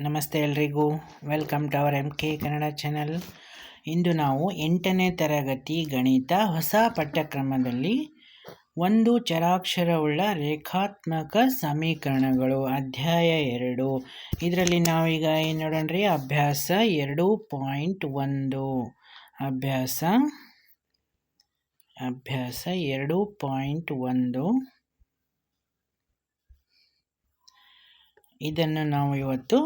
ನಮಸ್ತೆ ಎಲ್ರಿಗೂ. Welcome to our M K Kannada channel. ಇಂದು ನಾವು ಎಂಟನೇ ತರಗತಿ ಗಣಿತ ಹೊಸ ಪಠ್ಯಕ್ರಮದಲ್ಲಿ ಒಂದು ಚರಾಕ್ಷರವುಳ್ಳ ರೇಖಾತ್ಮಕ ಸಮೀಕರಣಗಳು, ಅಧ್ಯಾಯ ಎರಡು. ಇದರಲ್ಲಿ ನಾವೀಗ ಏನು ನೋಡೋಣ್ರಿ? ಅಭ್ಯಾಸ ಎರಡು ಪಾಯಿಂಟ್ ಒಂದು. ಅಭ್ಯಾಸ ಅಭ್ಯಾಸ ಎರಡು ಪಾಯಿಂಟ್ ಒಂದು. ಇದನ್ನು ನಾವು ಇವತ್ತು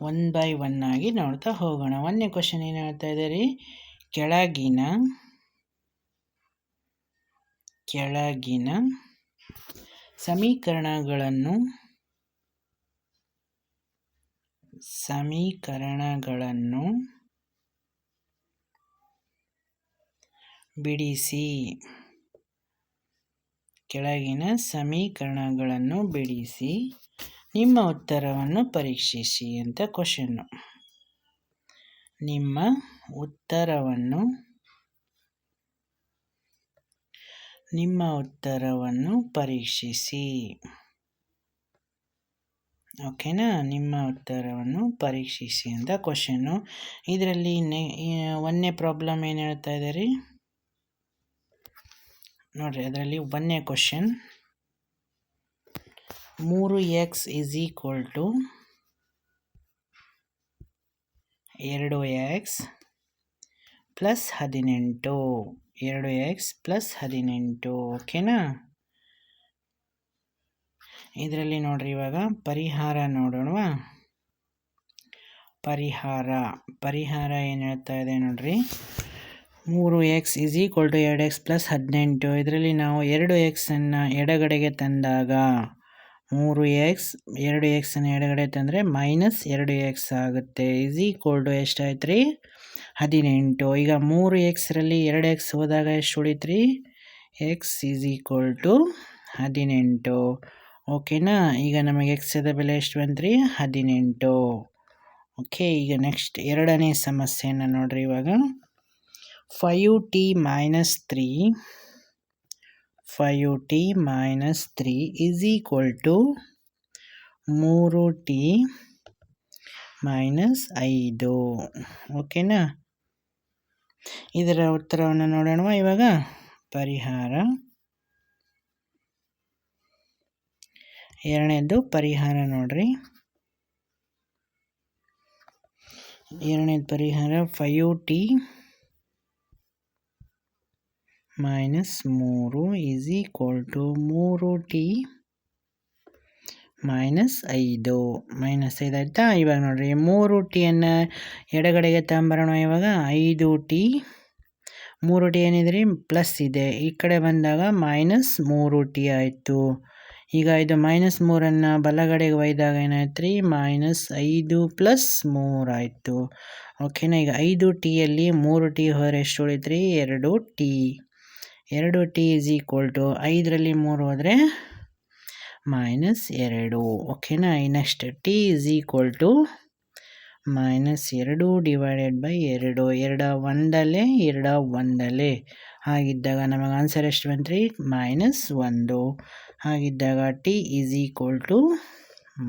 ಒನ್ ಬೈ ಒನ್ ಆಗಿ ನೋಡ್ತಾ ಹೋಗೋಣ. ಒಂದನೇ ಕ್ವಶನ್ ಏನು ಹೇಳ್ತಾ ಇದೆ ಕೆಳಗಿನ ಕೆಳಗಿನ ಸಮೀಕರಣಗಳನ್ನು ಸಮೀಕರಣಗಳನ್ನು ಬಿಡಿಸಿ. ಕೆಳಗಿನ ಸಮೀಕರಣಗಳನ್ನು ಬಿಡಿಸಿ. ನಿಮ್ಮ ಉತ್ತರವನ್ನು ಪರೀಕ್ಷಿಸಿ ಅಂತ ಕ್ವಶನ್ನು ನಿಮ್ಮ ಉತ್ತರವನ್ನು ನಿಮ್ಮ ಉತ್ತರವನ್ನು ಪರೀಕ್ಷಿಸಿ. ಓಕೆನಾ ನಿಮ್ಮ ಉತ್ತರವನ್ನು ಪರೀಕ್ಷಿಸಿ ಅಂತ ಕ್ವಶನ್ನು ಇದರಲ್ಲಿ ನೆ ಒಂದನೇ ಪ್ರಾಬ್ಲಮ್ ಏನು ಹೇಳ್ತಾ ಇದ್ದಾರೆ? ನೋಡಿರಿ, ಅದರಲ್ಲಿ ಒಂದನೇ ಕ್ವಶನ್ ಮೂರು ಎಕ್ಸ್ ಇಸ್ ಈಕ್ವಲ್ ಟು ಎರಡು ಎಕ್ಸ್ ಪ್ಲಸ್ ಹದಿನೆಂಟು. ಎರಡು ಎಕ್ಸ್ ಪ್ಲಸ್ ಹದಿನೆಂಟು ಓಕೆನಾ ಇದರಲ್ಲಿ ನೋಡ್ರಿ ಇವಾಗ ಪರಿಹಾರ ನೋಡೋಣ ಪರಿಹಾರ. ಪರಿಹಾರ ಏನು ಹೇಳ್ತಾ ಇದೆ ನೋಡ್ರಿ? ಮೂರು ಎಕ್ಸ್ ಇಸ್ ಈಕ್ವಲ್ ಟು ಎರಡು ಎಕ್ಸ್ ಪ್ಲಸ್ ಹದಿನೆಂಟು. ಇದರಲ್ಲಿ ನಾವು ಎರಡು ಎಕ್ಸನ್ನು ಎಡಗಡೆಗೆ ತಂದಾಗ ಮೂರು ಎಕ್ಸ್, ಎರಡು ಎಕ್ಸನ್ನು ಎಡಗಡೆ ತಂದರೆ ಮೈನಸ್ ಎರಡು ಎಕ್ಸ್ ಆಗುತ್ತೆ. ಇಸ್ ಈಕ್ವಲ್ ಟು ಎಷ್ಟಾಯ್ತು ರೀ ಹದಿನೆಂಟು. ಈಗ ಮೂರು ಎಕ್ಸ್ರಲ್ಲಿ ಎರಡು ಎಕ್ಸ್ ಹೋದಾಗ ಎಷ್ಟು ಉಳಿತು ರೀ ಎಕ್ಸ್ ಈಸ್ ಈಕ್ವಲ್ ಟು ಹದಿನೆಂಟು. ಓಕೆನಾ? ಈಗ ನಮಗೆ ಎಕ್ಸದ ಬೆಲೆ ಎಷ್ಟು ಬಂತು ರೀ ಹದಿನೆಂಟು. ಓಕೆ, ಈಗ ನೆಕ್ಸ್ಟ್ ಎರಡನೇ ಸಮಸ್ಯೆಯನ್ನು ನೋಡಿರಿ ಇವಾಗ. Five t minus three five t minus three is equal to ಮೂರು ಟಿ ಮೈನಸ್ ಐದು ಓಕೆನಾ ಇದರ ಉತ್ತರವನ್ನು ನೋಡೋಣ ಇವಾಗ? ಪರಿಹಾರ. ಎರಡನೇದು ಪರಿಹಾರ ನೋಡ್ರಿ. ಎರಡನೇದು ಪರಿಹಾರ ಫೈವ್ ಟಿ ಮೈನಸ್ ಮೂರು ಈಸ್ ಈಕ್ವಲ್ ಟು ಮೂರು ಟಿ ಮೈನಸ್ ಐದು. ಮೈನಸ್ ಐದು ಆಯಿತಾ? ಇವಾಗ ನೋಡಿರಿ, ಮೂರು ಟಿಯನ್ನು ಎಡಗಡೆಗೆ ತಗೊಂಬರೋಣ ಇವಾಗ. ಐದು ಟಿ ಮೂರು ಟಿ ಏನಿದೆ ರೀ ಪ್ಲಸ್ ಇದೆ. ಈ ಕಡೆ ಬಂದಾಗ ಮೈನಸ್ ಮೂರು ಟಿ ಆಯಿತು. ಈಗ ಇದು ಮೈನಸ್ ಮೂರನ್ನು ಬಲಗಡೆಗೆ ಒಯ್ದಾಗ ಏನಾಯ್ತು ರೀ ಮೈನಸ್ ಐದು ಪ್ಲಸ್ ಮೂರು ಆಯಿತು. ಓಕೆನಾ ಈಗ ಐದು ಟಿಯಲ್ಲಿ ಮೂರು ಟಿ ಹೋದರೆ ಎಷ್ಟು ಉಳಿತು ರೀ ಎರಡು ಟಿ ಎರಡು ಟಿ ಇಸ್ ಈಕ್ವಲ್ ಟು ಐದರಲ್ಲಿ ಮೂರು ಹೋದರೆ ಮೈನಸ್ ಎರಡು. ಓಕೆನಾ next t is equal to minus ಎರಡು ಡಿವೈಡೆಡ್ ಬೈ ಎರಡು. ಎರಡ ಒಂದಲ್ಲೇ ಎರಡ ಒಂದಲ್ಲೇ ಹಾಗಿದ್ದಾಗ ನಮಗೆ ಆನ್ಸರ್ ಎಷ್ಟು ಬಂತು ರೀ ಮೈನಸ್ ಒಂದು. ಹಾಗಿದ್ದಾಗ t is equal to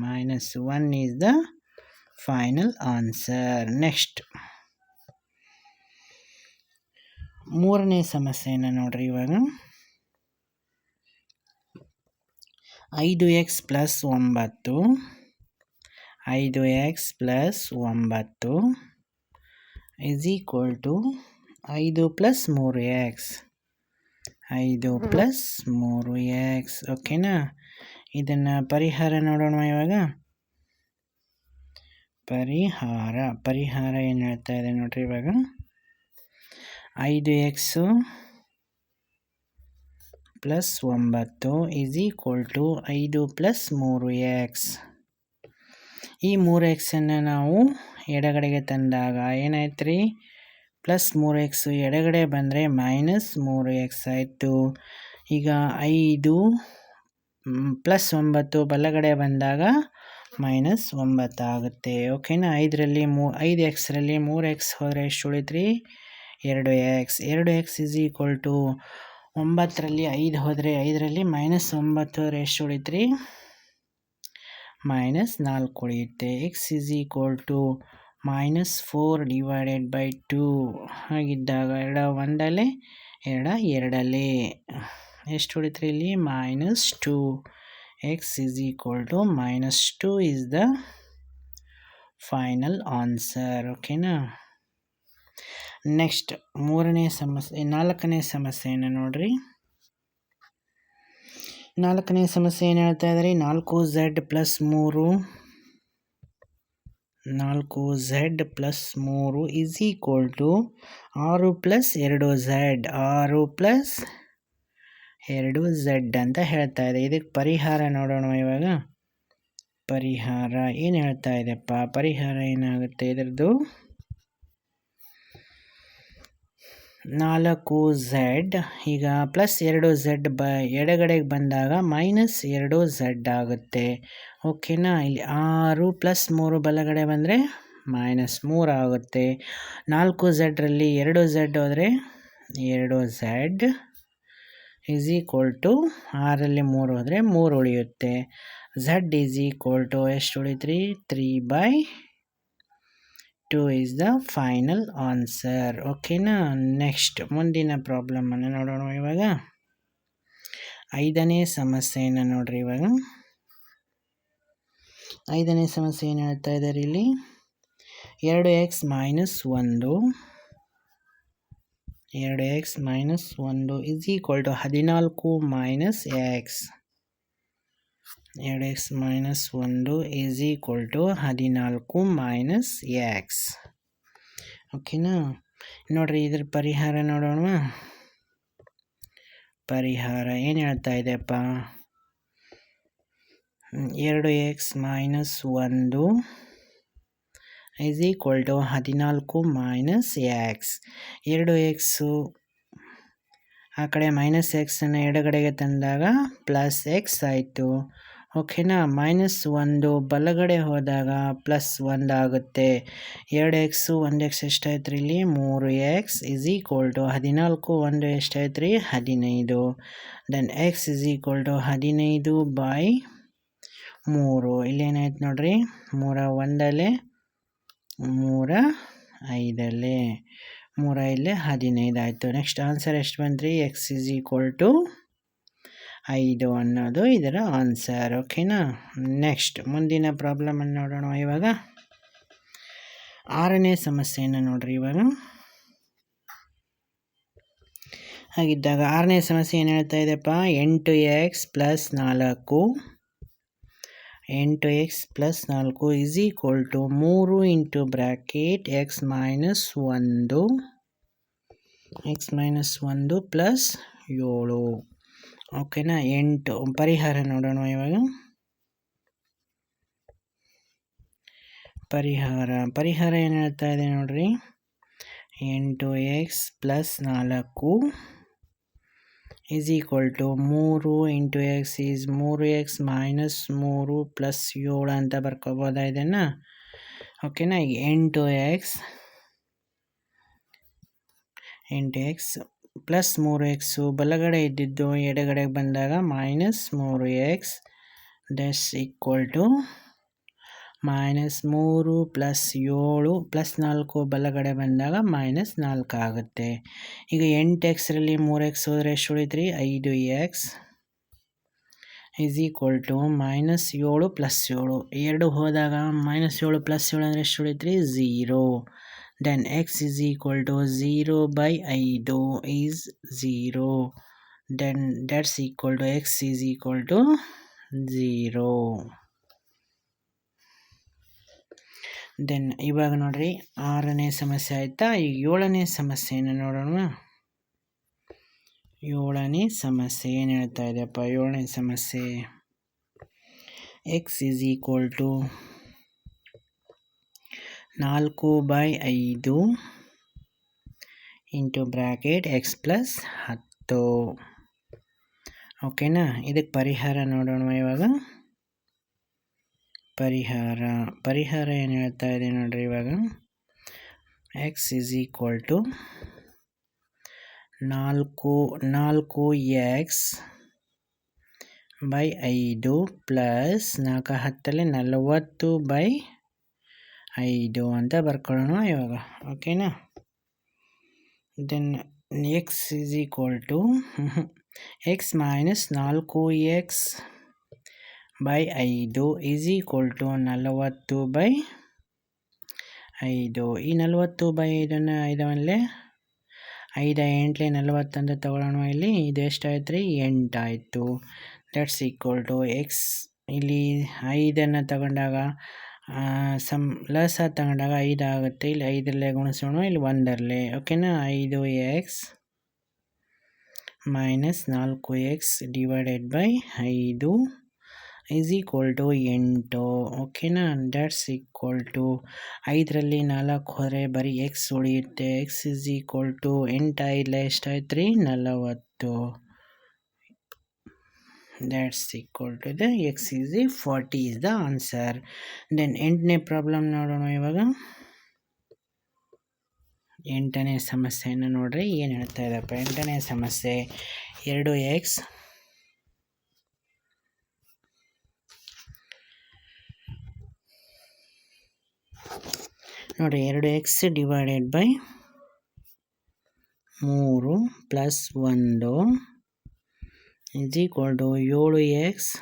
minus one is the final answer next ಮೂರನೇ ಸಮಸ್ಯೆಯನ್ನು ನೋಡ್ರಿ ಇವಾಗ. ಐದು ಎಕ್ಸ್ ಪ್ಲಸ್ ಒಂಬತ್ತು ಐದು ಎಕ್ಸ್ ಪ್ಲಸ್ ಒಂಬತ್ತು ಇಸ್ ಈಕ್ವಲ್ ಟು ಐದು ಪ್ಲಸ್ ಮೂರು ಎಕ್ಸ್. ಐದು ಪ್ಲಸ್ ಮೂರು ಎಕ್ಸ್. ಓಕೆನಾ? ಇದನ್ನು ಪರಿಹಾರ ನೋಡೋಣ ಇವಾಗ. ಪರಿಹಾರ ಪರಿಹಾರ ಏನು ಹೇಳ್ತಾ ಇದೆ ನೋಡ್ರಿ ಇವಾಗ. ಐದು ಎಕ್ಸು ಪ್ಲಸ್ ಒಂಬತ್ತು ಈಸ್ ಈಕ್ವಲ್ ಟು ಐದು ಪ್ಲಸ್ ಮೂರು ಎಕ್ಸ್. ಈ ಮೂರು ಎಕ್ಸನ್ನು ನಾವು ಎಡಗಡೆಗೆ ತಂದಾಗ ಏನಾಯ್ತು ರೀ ಪ್ಲಸ್ ಮೂರು ಎಕ್ಸು ಎಡಗಡೆ ಬಂದರೆ ಮೈನಸ್ ಮೂರು ಎಕ್ಸ್ ಆಯಿತು. ಈಗ ಐದು ಪ್ಲಸ್ ಒಂಬತ್ತು ಬಲಗಡೆ ಬಂದಾಗ ಮೈನಸ್ ಒಂಬತ್ತು ಆಗುತ್ತೆ. ಓಕೆನಾ? ಐದರಲ್ಲಿ ಮೂ, ಐದು ಎಕ್ಸ್ರಲ್ಲಿ ಮೂರು ಎಕ್ಸ್ ಹೋದರೆ ಎಷ್ಟು ಉಳಿತ್ರಿ? ಎರಡು ಎಕ್ಸ್ ಎರಡು ಎಕ್ಸ್ ಇಸ್ ಈಕ್ವಲ್ ಟು ಒಂಬತ್ತರಲ್ಲಿ ಐದು ಹೋದರೆ ಐದರಲ್ಲಿ ಮೈನಸ್ ಒಂಬತ್ತು ಎಷ್ಟು ಉಳಿತ್ರಿ. ಮೈನಸ್ ನಾಲ್ಕು ಉಳಿಯುತ್ತೆ. X is equal to minus four divided by two ಆಗಿದ್ದಾಗ ಎರಡ ಒಂದಲ್ಲಿ ಎರಡ ಎರಡಲ್ಲಿ ಎಷ್ಟು ಉಳಿತ್ರಿ ಇಲ್ಲಿ? Minus two x is equal to minus two is the final answer ಓಕೆನಾ ನೆಕ್ಸ್ಟ್ ಮೂರನೇ ಸಮಸ್ಯೆ, ನಾಲ್ಕನೇ ಸಮಸ್ಯೆಯನ್ನು ನೋಡ್ರಿ. ನಾಲ್ಕನೇ ಸಮಸ್ಯೆ ಏನು ಹೇಳ್ತಾ ಇದ್ದಾರೆ? ನಾಲ್ಕು ಝೆಡ್ ಪ್ಲಸ್ ಮೂರು. ನಾಲ್ಕು ಝೆಡ್ ಪ್ಲಸ್ ಮೂರು ಇಸ್ ಈಕ್ವಲ್ ಟು ಆರು ಪ್ಲಸ್ ಎರಡು ಝೆಡ್ ಆರು ಪ್ಲಸ್ ಎರಡು ಝೆಡ್ ಅಂತ ಹೇಳ್ತಾ ಇದೆ. ಇದಕ್ಕೆ ಪರಿಹಾರ ನೋಡೋಣ ಇವಾಗ. ಪರಿಹಾರ ಏನು ಹೇಳ್ತಾ ಇದೆಪ್ಪ ಪರಿಹಾರ ಏನಾಗುತ್ತೆ ಇದರದ್ದು? ನಾಲ್ಕು ಝೆಡ್ ಈಗ ಪ್ಲಸ್ ಎರಡು ಝೆಡ್ ಬ, ಎಡಗಡೆಗೆ ಬಂದಾಗ ಮೈನಸ್ ಎರಡು ಝೆಡ್ ಆಗುತ್ತೆ. ಓಕೆನಾ ಇಲ್ಲಿ ಆರು ಪ್ಲಸ್ ಮೂರು ಬಲಗಡೆ ಬಂದರೆ ಮೈನಸ್ ಮೂರು ಆಗುತ್ತೆ. ನಾಲ್ಕು ಝೆಡ್ರಲ್ಲಿ ಎರಡು ಝೆಡ್ ಹೋದರೆ ಎರಡು ಝೆಡ್ ಈಸ್ ಈಕ್ವಲ್ ಟು ಆರಲ್ಲಿ ಮೂರು ಹೋದರೆ ಮೂರು ಉಳಿಯುತ್ತೆ. ಝಡ್ ಈಸ್ ಈಕ್ವಲ್ ಟು ಎಷ್ಟು ಉಳಿತ್ರಿ? Three by two is the final answer ಓಕೆನಾ ನೆಕ್ಸ್ಟ್ ಮುಂದಿನ ಪ್ರಾಬ್ಲಮನ್ನು ನೋಡೋಣ ಇವಾಗ. ಐದನೇ ಸಮಸ್ಯೆಯನ್ನು ನೋಡ್ರಿ ಇವಾಗ. ಐದನೇ ಸಮಸ್ಯೆ ಏನು ಹೇಳ್ತಾ ಇದ್ದಾರೆ ಇಲ್ಲಿ? ಎರಡು ಎಕ್ಸ್ ಮೈನಸ್ ಒಂದು. ಎರಡು ಎಕ್ಸ್ ಮೈನಸ್ ಒಂದು ಇಸ್ ಈಕ್ವಲ್ ಟು ಹದಿನಾಲ್ಕು ಮೈನಸ್ ಎಕ್ಸ್ ಎರಡು ಎಕ್ಸ್ ಮೈನಸ್ ಒಂದು ಈಸ್ ಈಕ್ವಲ್ ಟು ಹದಿನಾಲ್ಕು ಮೈನಸ್ ಎಕ್ಸ್. ಓಕೆನಾ? ನೋಡ್ರಿ, ಇದ್ರ ಪರಿಹಾರ ನೋಡೋಣ ಪರಿಹಾರ ಏನು ಹೇಳ್ತಾ ಇದೆಯಪ್ಪ? ಎರಡು ಎಕ್ಸ್ ಮೈನಸ್ ಒಂದು ಈಸ್ ಈಕ್ವಲ್ ಟು ಹದಿನಾಲ್ಕು ಮೈನಸ್ ಎಕ್ಸ್. ಎರಡು ಎಕ್ಸು ಆ ಕಡೆ ಮೈನಸ್ ಎಕ್ಸನ್ನು ಎಡಗಡೆಗೆ ತಂದಾಗ ಪ್ಲಸ್ ಎಕ್ಸ್ ಆಯಿತು. ಓಕೆನಾ ಮೈನಸ್ ಒಂದು ಬಲಗಡೆ ಹೋದಾಗ ಪ್ಲಸ್ ಒಂದು ಆಗುತ್ತೆ. ಎರಡು ಎಕ್ಸು ಒಂದು ಎಕ್ಸ್ ಎಷ್ಟಾಯ್ತು ರೀ ಇಲ್ಲಿ? ಮೂರು ಎಕ್ಸ್ ಇಸ್ ಈಕ್ವಲ್ ಟು ಹದಿನಾಲ್ಕು, ಒಂದು ಎಷ್ಟಾಯ್ತು ರೀ ಹದಿನೈದು. Then x is equal to ಹದಿನೈದು ಬೈ ಮೂರು. ಇಲ್ಲೇನಾಯ್ತು ನೋಡ್ರಿ? ಮೂರ ಒಂದಲ್ಲೇ ಮೂರ ಐದಲ್ಲೇ ಮೂರ ಇಲ್ಲೇ ಹದಿನೈದು ಆಯಿತು. ನೆಕ್ಸ್ಟ್ ಆನ್ಸರ್ ಎಷ್ಟು ಬಂದ್ರಿ ಎಕ್ಸ್ ಇಸ್ ಈಕ್ವಲ್ ಟು ಐದು ಅನ್ನೋದು ಇದರ ಆನ್ಸರ್ ಓಕೆನಾ ನೆಕ್ಸ್ಟ್ ಮುಂದಿನ ಪ್ರಾಬ್ಲಮನ್ನು ನೋಡೋಣ ಇವಾಗ. ಆರನೇ ಸಮಸ್ಯೆಯನ್ನು ನೋಡ್ರಿ ಇವಾಗ. ಹಾಗಿದ್ದಾಗ ಆರನೇ ಸಮಸ್ಯೆ ಏನು ಹೇಳ್ತಾ ಇದೆಯಪ್ಪ ಎಂಟು ಎಕ್ಸ್ ಪ್ಲಸ್ ನಾಲ್ಕು. ಎಂಟು ಎಕ್ಸ್ ಪ್ಲಸ್ ನಾಲ್ಕು ಇಸ್ ಈಕ್ವಲ್ ಟು ಮೂರು ಇಂಟು ಬ್ರ್ಯಾಕೆಟ್ ಎಕ್ಸ್ ಮೈನಸ್ ಒಂದು. ಎಕ್ಸ್ ಮೈನಸ್ ಒಂದು ಪ್ಲಸ್ ಏಳು. ಓಕೆನಾ ಎಂಟು. ಪರಿಹಾರ ನೋಡೋಣ ಇವಾಗ. ಪರಿಹಾರ. ಪರಿಹಾರ ಏನು ಹೇಳ್ತಾ ಇದೆ ನೋಡ್ರಿ? ಎಂಟು ಎಕ್ಸ್ ಪ್ಲಸ್ ನಾಲ್ಕು ಈಸ್ ಈಕ್ವಲ್ ಟು ಮೂರು ಇಂಟು ಎಕ್ಸ್ ಈಸ್ ಮೂರು ಎಕ್ಸ್ ಮೈನಸ್ ಮೂರು ಪ್ಲಸ್ ಏಳು ಅಂತ ಬರ್ಕೋಬೋದಾ ಇದನ್ನು? ಓಕೆನಾ ಈಗ ಎಂಟು ಎಕ್ಸ್ ಎಂಟು ಎಕ್ಸ್ ಪ್ಲಸ್ ಮೂರು ಎಕ್ಸು ಬಲಗಡೆ ಇದ್ದಿದ್ದು ಎಡಗಡೆಗೆ ಬಂದಾಗ ಮೈನಸ್ ಮೂರು x that's equal to minus ಮೂರು ಪ್ಲಸ್ ಏಳು ಪ್ಲಸ್ ನಾಲ್ಕು ಬಲಗಡೆ ಬಂದಾಗ ಮೈನಸ್ ನಾಲ್ಕು ಆಗುತ್ತೆ. ಈಗ ಎಂಟು ಎಕ್ಸ್ರಲ್ಲಿ ಮೂರು ಎಕ್ಸ್ ಹೋದರೆ ಎಷ್ಟು ಉಳಿತ್ರಿ? ಐದು x is equal to minus ಏಳು ಪ್ಲಸ್ ಏಳು. ಎರಡು ಹೋದಾಗ ಮೈನಸ್ ಏಳು ಪ್ಲಸ್ ಏಳು ಅಂದರೆ ಎಷ್ಟು ಉಳಿತ್ರಿ? Zero then x is equal to zero by ಐದು is zero then that's equal to x is equal to zero then ಇವಾಗ ನೋಡ್ರಿ ಆರನೇ ಸಮಸ್ಯೆ ಆಯಿತಾ? ಈಗ ಏಳನೇ ಸಮಸ್ಯೆಯನ್ನು ನೋಡೋಣ? ಏಳನೇ ಸಮಸ್ಯೆ ಏನು ಹೇಳ್ತಾ ಇದೆಯಪ್ಪ? ಏಳನೇ ಸಮಸ್ಯೆ. ಎಕ್ಸ್ ಈಸ್ ಈಕ್ವಲ್ ಟು ನಾಲ್ಕು ಬೈ ಐದು ಇಂಟು ಬ್ರ್ಯಾಕೆಟ್ ಎಕ್ಸ್ ಪ್ಲಸ್ ಹತ್ತು. ಓಕೆನಾ? ಇದಕ್ಕೆ ಪರಿಹಾರ ನೋಡೋಣ ಇವಾಗ? ಪರಿಹಾರ. ಪರಿಹಾರ ಏನು ಹೇಳ್ತಾ ಇದೆ ನೋಡ್ರಿ ಇವಾಗ? ಎಕ್ಸ್ ಇಸ್ ಈಕ್ವಲ್ ಟು ನಾಲ್ಕು ನಾಲ್ಕು ಎಕ್ಸ್ ಬೈ ಐದು ಪ್ಲಸ್ ನಾಲ್ಕು ಹತ್ತಲ್ಲಿ ನಲವತ್ತು ಬೈ ಐದು ಅಂತ ಬರ್ಕೊಳ್ಳೋಣ ಇವಾಗ. ಓಕೆನಾ? Then x is equal to x minus ನಾಲ್ಕು ಎಕ್ಸ್ ಬೈ ಐದು ಈಸ್ ಈಕ್ವಲ್ ಟು ನಲವತ್ತು ಬೈ ಐದು. ಈ ನಲವತ್ತು ಬೈ ಐದನ್ನು ಐದವಲ್ಲೇ ಐದು ಎಂಟ್ಲೆ ನಲವತ್ತಂತ ತಗೊಳ್ಳೋಣ ಇಲ್ಲಿ. ಇದು ಎಷ್ಟಾಯ್ತು ರೀ ಎಂಟಾಯಿತು. ದಟ್ಸ್ ಈಕ್ವಲ್ ಟು ಎಕ್ಸ್ ಇಲ್ಲಿ ಐದನ್ನು ತಗೊಂಡಾಗ ಸಮ್ ಲಸ ತಗೊಂಡಾಗ ಐದು ಆಗುತ್ತೆ. ಇಲ್ಲಿ ಐದರಲ್ಲೇ ಗುಣಿಸೋಣ. ಇಲ್ಲಿ ಒಂದರಲ್ಲೇ ಓಕೆನಾ ಐದು ಎಕ್ಸ್ ಮೈನಸ್ ನಾಲ್ಕು ಎಕ್ಸ್ ಡಿವೈಡೆಡ್ ಬೈ ಐದು ಈಸ್ ಈಕ್ವಲ್ ಟು ಎಂಟು ಓಕೆನಾ ಡ್ಯಾಟ್ಸ್ ಈಕ್ವಲ್ ಟು ಐದರಲ್ಲಿ ನಾಲ್ಕು ಹೊರೆ ಬರೀ ಎಕ್ಸ್ ಉಳಿಯುತ್ತೆ. ಎಕ್ಸ್ ಈಸ್ ಈಕ್ವಲ್ ಟು ಎಂಟು ಐದಲೆ ಎಷ್ಟಾಯ್ತು ರೀ? ನಲವತ್ತು. That's equal to the x is the 40 is the answer. Then ಎಂಟನೇ ಪ್ರಾಬ್ಲಮ್ ನೋಡೋಣ ಇವಾಗ. ಎಂಟನೇ ಸಮಸ್ಯೆಯನ್ನು ನೋಡ್ರಿ, ಏನು ಹೇಳ್ತಾ ಇದ್ದಪ್ಪ ಎಂಟನೇ ಸಮಸ್ಯೆ, ಎರಡು ಎಕ್ಸ್ ನೋಡಿರಿ, ಎರಡು ಎಕ್ಸ್ ಡಿವೈಡೆಡ್ ಬೈ ಮೂರು ಪ್ಲಸ್ ಒಂದು. ಇಸ್ ಈಕ್ವಲ್ ಟು ಏಳು ಎಕ್ಸ್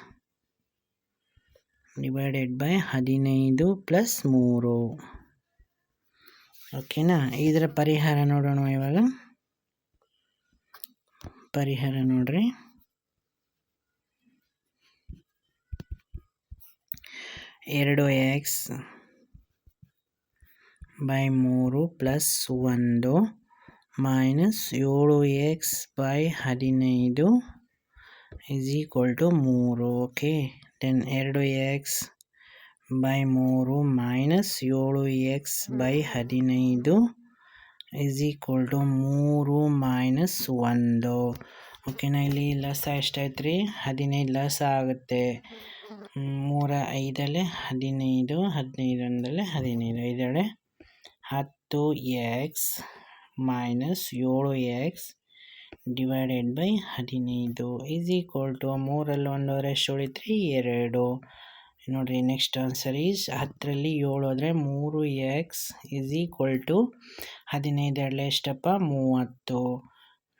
ಡಿವೈಡೆಡ್ ಬೈ ಹದಿನೈದು ಪ್ಲಸ್ ಮೂರು. ಓಕೆನಾ? ಇದರ ಪರಿಹಾರ ನೋಡೋಣ ಇವಾಗ. ಪರಿಹಾರ ನೋಡ್ರಿ. ಎರಡು ಎಕ್ಸ್ ಬೈ ಮೂರು ಪ್ಲಸ್ ಒಂದು ಮೈನಸ್ ಏಳು ಎಕ್ಸ್ ಬೈ ಹದಿನೈದು ಈಸ್ ಈಕ್ವಲ್ ಟು ಮೂರು ಓಕೆ ದೆನ್ ಎರಡು ಎಕ್ಸ್ ಬೈ ಮೂರು ಮೈನಸ್ ಏಳು ಎಕ್ಸ್ ಬೈ ಹದಿನೈದು ಇಸ್ ಈಕ್ವಲ್ ಟು ಮೂರು ಮೈನಸ್ ಒಂದು. ಓಕೆನಾ ಇಲ್ಲಿ ಲಸ ಎಷ್ಟಾಯ್ತು ರೀ ಹದಿನೈದು ಲಸ ಆಗುತ್ತೆ. ಮೂರ ಐದಲ್ಲೇ ಹದಿನೈದು ಹದಿನೈದು ಹದಿನೈದು. ಐದಳೆ ಹತ್ತು ಎಕ್ಸ್ ಮೈನಸ್ ಏಳು ಎಕ್ಸ್ ಡಿವೈಡೆಡ್ ಬೈ ಹದಿನೈದು ಈಸ್ ಈಕ್ವಲ್ ಟು ಮೂರಲ್ಲಿ ಒಂದೂವರೆ ಎಷ್ಟು ಉಳಿತ್ರಿ ಎರಡು. ನೋಡಿರಿ ನೆಕ್ಸ್ಟ್ ಆನ್ಸರ್ ಈಸ್ ಹತ್ತರಲ್ಲಿ ಏಳು ಆದರೆ ಮೂರು ಎಕ್ಸ್ ಈಸ್ ಈಕ್ವಲ್ ಟು ಹದಿನೈದು ಎರಡಲೆ ಎಷ್ಟಪ್ಪ? ಮೂವತ್ತು.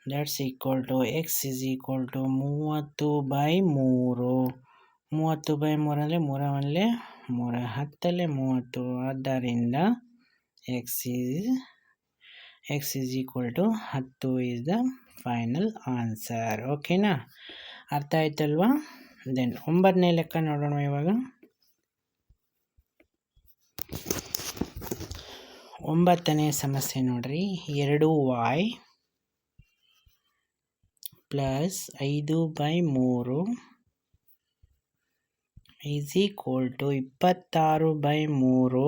That's equal to x is equal to ಮೂವತ್ತು ಬೈ ಮೂರು. ಮೂವತ್ತು ಬೈ ಮೂರಲ್ಲೇ ಮೂರ ಒಂದಲೇ ಮೂರ, ಹತ್ತಲ್ಲೇ ಮೂವತ್ತು. ಆದ್ದರಿಂದ x is x is equal to ಹತ್ತು ಈಸ್ ದ ಫೈನಲ್ ಆನ್ಸರ್ ಓಕೆನಾ ಅರ್ಥ ಆಯ್ತಲ್ವಾ? ದೆನ್ ಒಂಬತ್ತನೇ ಲೆಕ್ಕ ನೋಡೋಣ ಇವಾಗ. ಒಂಬತ್ತನೇ ಸಮಸ್ಯೆ ನೋಡ್ರಿ. ಎರಡು ವಾಯ್ ಪ್ಲಸ್ ಐದು ಬೈ ಮೂರು ಈಸ್ ಈಕ್ವಲ್ ಟು ಇಪ್ಪತ್ತಾರು ಬೈ ಮೂರು.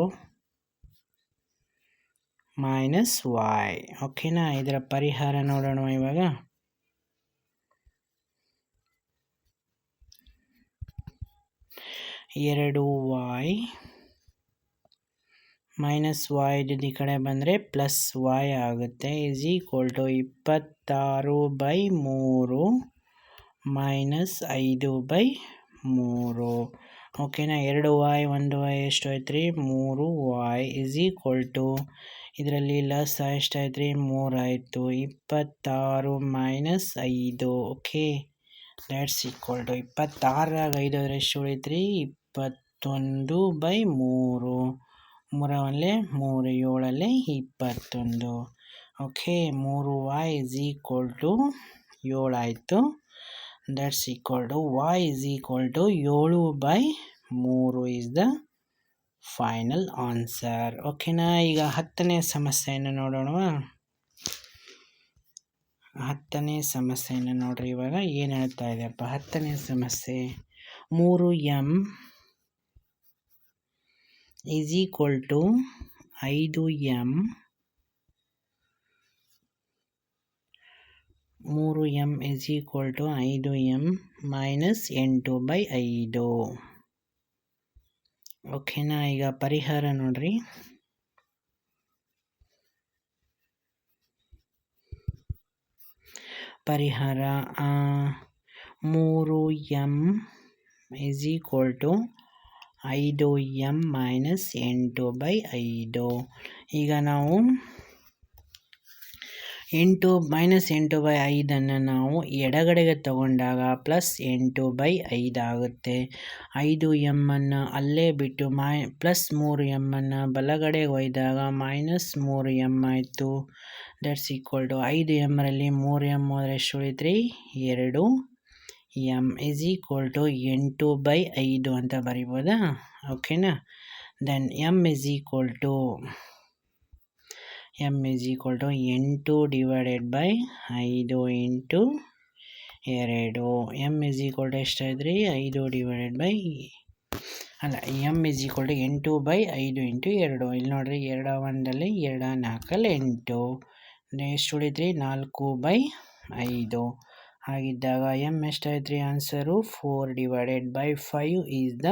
ಮೈನಸ್ ವೈ ಓಕೆನಾ ಇದರ ಪರಿಹಾರ ನೋಡೋಣ ಇವಾಗ. ಎರಡು ವಾಯ್ ಮೈನಸ್ ವಾಯ್ ಈ ಕಡೆ ಬಂದರೆ ಪ್ಲಸ್ ವಾಯ್ ಆಗುತ್ತೆ. ಇಸ್ ಈಕ್ವಲ್ ಟು ಇಪ್ಪತ್ತಾರು ಬೈ ಮೂರು ಮೈನಸ್ ಐದು ಬೈ ಮೂರು. ಓಕೆನಾ ಎರಡು ವಾಯ್ ಒಂದು ವಾಯ್ ಎಷ್ಟು ಆಯ್ತು ರೀ ಮೂರು ವಾಯ್ ಇಸ್ ಈಕ್ವಲ್ ಟು ಇದರಲ್ಲಿ ಲಸ್ ಎಷ್ಟಾಯ್ತು ರೀ ಮೂರಾಯಿತು ಇಪ್ಪತ್ತಾರು ಮೈನಸ್ ಐದು ಓಕೆ ದ್ಯಾಟ್ಸ್ ಈಕ್ವಲ್ ಟು ಇಪ್ಪತ್ತಾರಾಗ ಐದು ಆದರೆ ಎಷ್ಟು ಉಳಿತು ರೀ ಇಪ್ಪತ್ತೊಂದು ಬೈ ಮೂರು. ಮೂರ ಒನ್ಲೆ ಮೂರು, ಏಳಲ್ಲಿ ಇಪ್ಪತ್ತೊಂದು. ಓಕೆ ಮೂರು y is equal to ಏಳಾಯಿತು that's equal to y is equal to ಏಳು ಬೈ ಮೂರು ಇಸ್ ದ ಫೈನಲ್ ಆನ್ಸರ್ ಓಕೆನಾ ಈಗ ಹತ್ತನೇ ಸಮಸ್ಯೆಯನ್ನು ನೋಡೋಣ ಹತ್ತನೇ ಸಮಸ್ಯೆಯನ್ನು ನೋಡ್ರಿ, ಇವಾಗ ಏನು ಹೇಳ್ತಾ ಇದೆಯಪ್ಪ? ಹತ್ತನೇ ಸಮಸ್ಯೆ. ಮೂರು ಎಂ ಈಸ್ ಈಕ್ವಲ್ ಟು ಐದು ಎಂ ಮೂರು ಎಂ ಇಸ್ ಈಕ್ವಲ್ ಟು ಐದು ಎಂ ಮೈನಸ್ ಎಂಟು ಬೈ ಐದು. ಓಕೆನಾ ಈಗ ಪರಿಹಾರ ನೋಡ್ರಿ. ಪರಿಹಾರ ಮೂರು ಎಂ ಇಸ್ ಈಕ್ವಲ್ ಟು ಐದು ಎಂ ಮೈನಸ್ ಎಂಟು ಬೈ ಐದು. ಈಗ ನಾವು ಎಂಟು ಮೈನಸ್ ಎಂಟು ಬೈ ಐದನ್ನು ನಾವು ಎಡಗಡೆಗೆ ತಗೊಂಡಾಗ ಪ್ಲಸ್ ಎಂಟು ಬೈ ಐದಾಗುತ್ತೆ ಐದು ಎಮ್ಮನ್ನು ಅಲ್ಲೇ ಬಿಟ್ಟು ಮೈ, ಪ್ಲಸ್ ಮೂರು ಎಮ್ಮನ್ನು ಬಲಗಡೆಗೆ ಒಯ್ದಾಗ ಮೈನಸ್ ಮೂರು ಎಂ ಆಯಿತು. ದಟ್ಸ್ ಈಕ್ವಲ್ ಟು ಐದು ಎಮ್ಮರಲ್ಲಿ ಮೂರು ಎಂ ಹೋದರೆ ಎಷ್ಟು ಉಳಿತ್ರಿ? ಎರಡು ಎಂ ಇಸ್ ಈಕ್ವಲ್ ಟು ಎಂಟು ಬೈ ಐದು ಅಂತ ಬರಿಬೋದಾ? ಓಕೆನಾ then m is equal to m is equal to ಎಂಟು ಡಿವೈಡೆಡ್ ಬೈ ಐದು ಇಂಟು ಎರಡು ಎಂ ಇಸ್ ಈಕ್ವಲ್ ಟು ಎಷ್ಟಾಯ್ತು ರೀ ಐದು ಡಿವೈಡೆಡ್ ಬೈ ಅಲ್ಲ ಎಂ ಇಸ್ ಈಕ್ವಲ್ ಟು ಎಂಟು ಬೈ ಐದು ಇಂಟು ಎರಡು ಇಲ್ಲಿ ನೋಡಿರಿ, ಎರಡ ಒಂದಲ್ಲಿ ಎರಡ ನಾಲ್ಕಲ್ಲಿ ಎಂಟು. ಎಷ್ಟು ಉಳಿದ್ರಿ ನಾಲ್ಕು ಬೈ ಐದು ಹಾಗಿದ್ದಾಗ ಎಂ ಎಷ್ಟಾಯ್ತು answer four divided by five is the